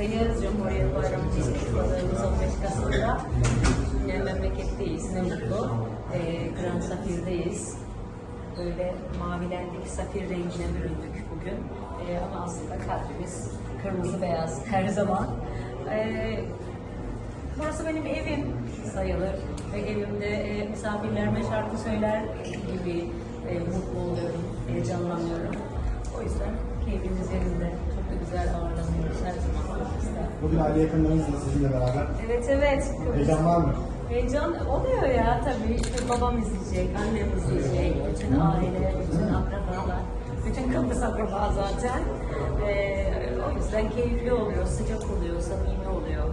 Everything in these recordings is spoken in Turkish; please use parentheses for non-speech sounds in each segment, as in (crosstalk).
Bursa'dayız. Cumhuriyet Bayramımızı kutladığımız 15 Kasım'da. Yine memleketteyiz. Ne mutlu. Ee, Grand Safir'deyiz. Böyle mavilendik, safir rengine büründük bugün. Ee, ama aslında kalbimiz kırmızı beyaz her zaman. Ee, Burası benim evim sayılır ve evimde e, misafirlerime şarkı söyler gibi e, mutlu oluyorum, heyecanlanıyorum. O yüzden keyfimiz yerinde. Da güzel ağırlanıyoruz her zaman. Bugün aile yakınlarınızla sizinle beraber. Evet evet. Heyecan var mı? Heyecan oluyor ya tabii. İşte babam izleyecek, annem izleyecek, bütün aile, bütün akrabalar, bütün Kıbrıs akraba zaten. Ee, o yüzden keyifli oluyor, sıcak oluyor, samimi oluyor.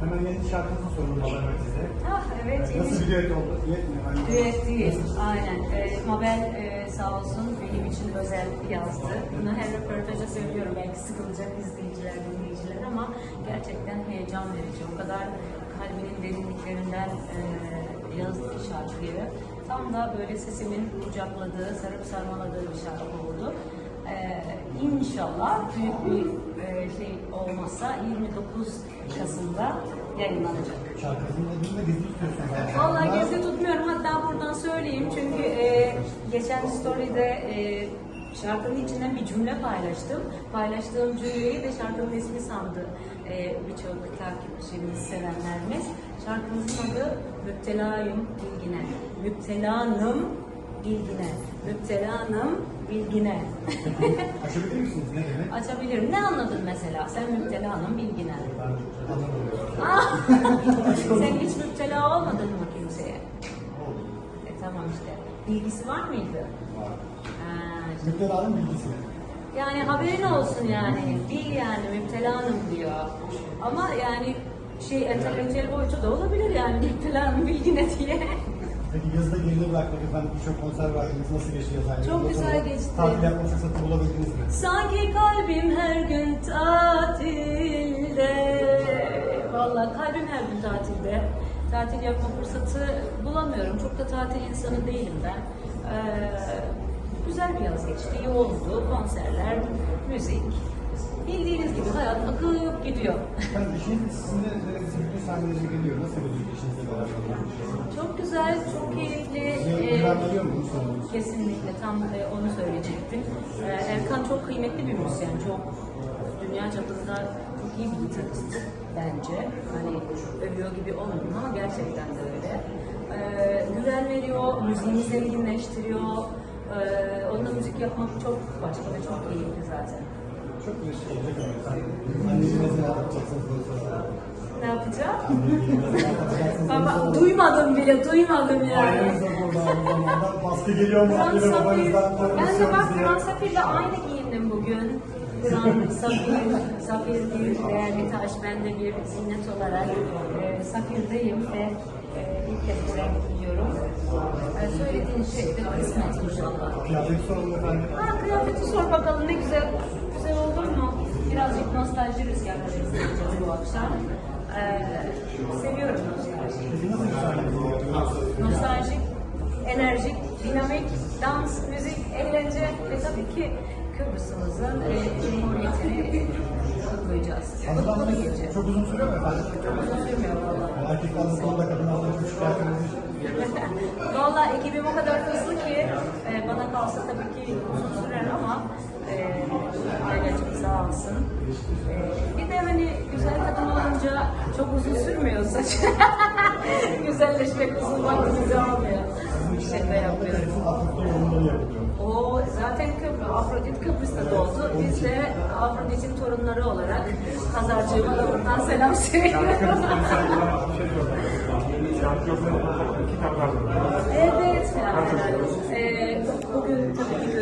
Hemen yeni şarkınızı sorun bana size. Ah evet. yeni- Nasıl bir düet oldu? Düet mi? Hani Düet değil, aynen. E, Mabel e, sağ olsun benim için özel yazdı. Bunu her röportaja söylüyorum. Belki sıkılacak izleyiciler, dinleyiciler ama gerçekten heyecan verici. O kadar kalbinin derinliklerinden e, yazdı ki şarkıyı. Tam da böyle sesimin kucakladığı, sarıp sarmaladığı bir şarkı oldu. E, inşallah büyük bir e, şey olmasa 29 Kasım'da yayınlanacak. Vallahi gizli tutmuyorum. Hatta buradan söyleyeyim çünkü e, geçen story'de e, şarkının içinden bir cümle paylaştım. Paylaştığım cümleyi de şarkının ismi sandı. E, Birçok takipçimiz, sevenlerimiz. Şarkımızın adı Müptelayım Bilgine. Müptelanım Bilgine. Müptelanım Bilgine. Açabilir misiniz? Ne demek? Açabilirim. Ne anladın mesela? Sen Bilgine. Ben anlamadım. Ah! (laughs) Sen hiç müptela olmadın mı kimseye? E tamam işte. Bilgisi var mıydı? Var. Ha, işte. Müptelanın bilgisi. Yani haberin olsun yani. Bil yani müptelanım diyor. Ama yani şey entelektüel boyutu da olabilir yani müptelanım bilgine diye. Peki yazıda geride bırakmak efendim birçok konser verdiniz. Nasıl geçti yaz ayları? Çok güzel geçti. Tatil yapma fırsatı bulabildiniz mi? Sanki kalbim her gün tatilde. Vallahi kalbim her gün tatilde. Tatil yapma fırsatı bulamıyorum. Çok da tatil insanı değilim ben. Ee, güzel bir yaz geçti. Yoğundu. Konserler, müzik. Bildiğiniz gibi hayat gidiyor. Ben işiniz sizinle neredeyse bütün sahneleri geliyor. Nasıl bir işinizle beraber? çok güzel, çok keyifli. Ee, mu? Kesinlikle tam e, onu söyleyecektim. Ee, Erkan çok kıymetli bir müzisyen, çok dünya çapında çok iyi bir gitarist bence. Hani övüyor gibi olmuyor ama gerçekten de öyle. Ee, güven veriyor, müziğini zenginleştiriyor. Ee, onunla müzik yapmak çok başka ve çok keyifli zaten. Çok şey olacak ama annenize ne yapacağım? (laughs) Baba, duymadım bile, duymadım yani. Aynı zamanda baskı geliyor mu? Ben de bak diye. Grand Safir'de aynı giyindim bugün. Grand Safir, Safir bir değerli taş, ben de bir ziynet olarak e, Safir'deyim ve e, ilk kez renk giyiyorum. E, söylediğin şey de kısmet inşallah. Kıyafet soralım efendim. Ha kıyafeti sor bakalım ne güzel, güzel olur mu? Birazcık nostalji rüzgarları izleyeceğiz bu akşam. E, seviyorum yapıyorsunuz? Nostaljik, enerjik, dinamik, dans, müzik, eğlence ve tabii ki Kıbrıs'ımızın e, cumhuriyetini kutlayacağız. Bir Hazırlanmanız gece. çok uzun sürüyor mu efendim? Uzun sürmüyor valla. Erkekler de sonunda kadınlar da küçük erkekler Valla ekibim o kadar hızlı ki e, bana kalsa tabii ki uzun sürer ama e, Aileciğim sağ olsun. E, bir de hani güzel kadın çok uzun sürmüyor saç. (laughs) Güzelleşmek uzun vaktimizi almıyor. Şaka yapıyorum. O zaten Kıbrıs, Afrodit Kıbrıs'ta doğdu. Biz de Afrodit'in torunları olarak Hazarcığıma da buradan selam söylüyorum. (laughs) Evet. Yani, e, bugün tabii ki